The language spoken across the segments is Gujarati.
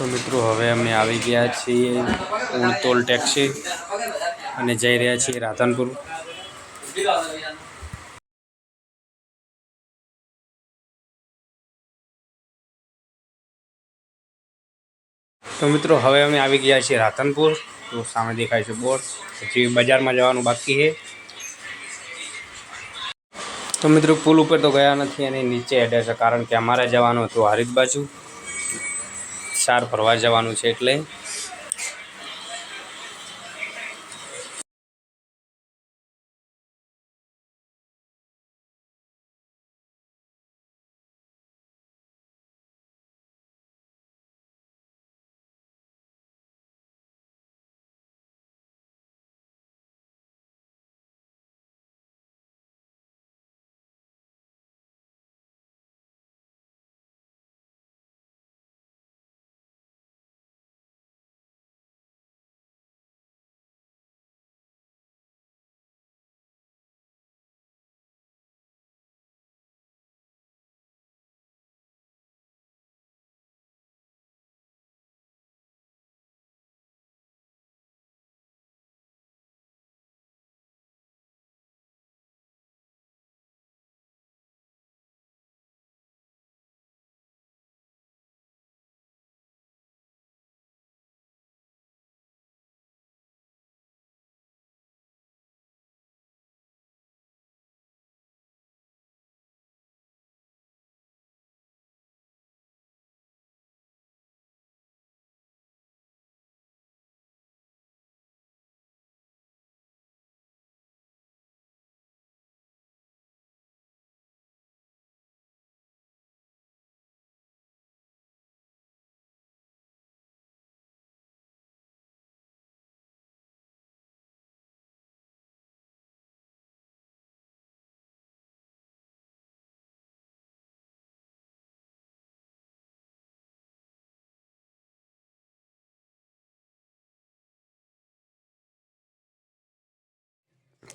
તો મિત્રો, હવે અમે આવી ગયા છીએ ઉણતોલ ટેક્સી અને જઈ રહ્યા છીએ રાધનપુર. તો મિત્રો, હવે અમે આવી ગયા છીએ રાધનપુર. તો સામે દેખાય છે બોર્ડ. પછી બજારમાં જવાનું બાકી છે. તો મિત્રો, પુલ ઉપર તો ગયા નથી અને નીચે હેડે છે કારણ કે અમારે જવાનું હતું હરિત બાજુ. સાર ફરવા જવાનું છે એટલે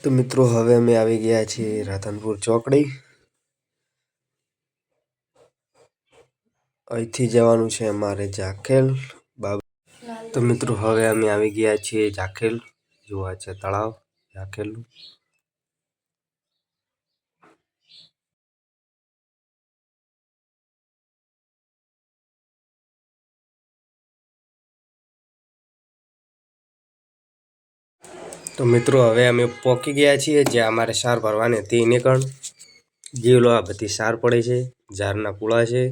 તો મિત્રો, હવે અમે આવી ગયા છીએ રાધનપુર ચોકડી. અહીંથી જવાનું છે અમારે જાખેલ બાબ. તો મિત્રો, હવે અમે આવી ગયા છીએ જાખેલ. જોવા છે તળાવ, જાખેલનું. તો મિત્રો, હવે અમે પહોંચી ગયા છીએ જ્યાં અમારે સાર ભરવાની હતી એને કણ. જીવલો આ બધી સાર પડે છે, ઝાડના કુળા છે.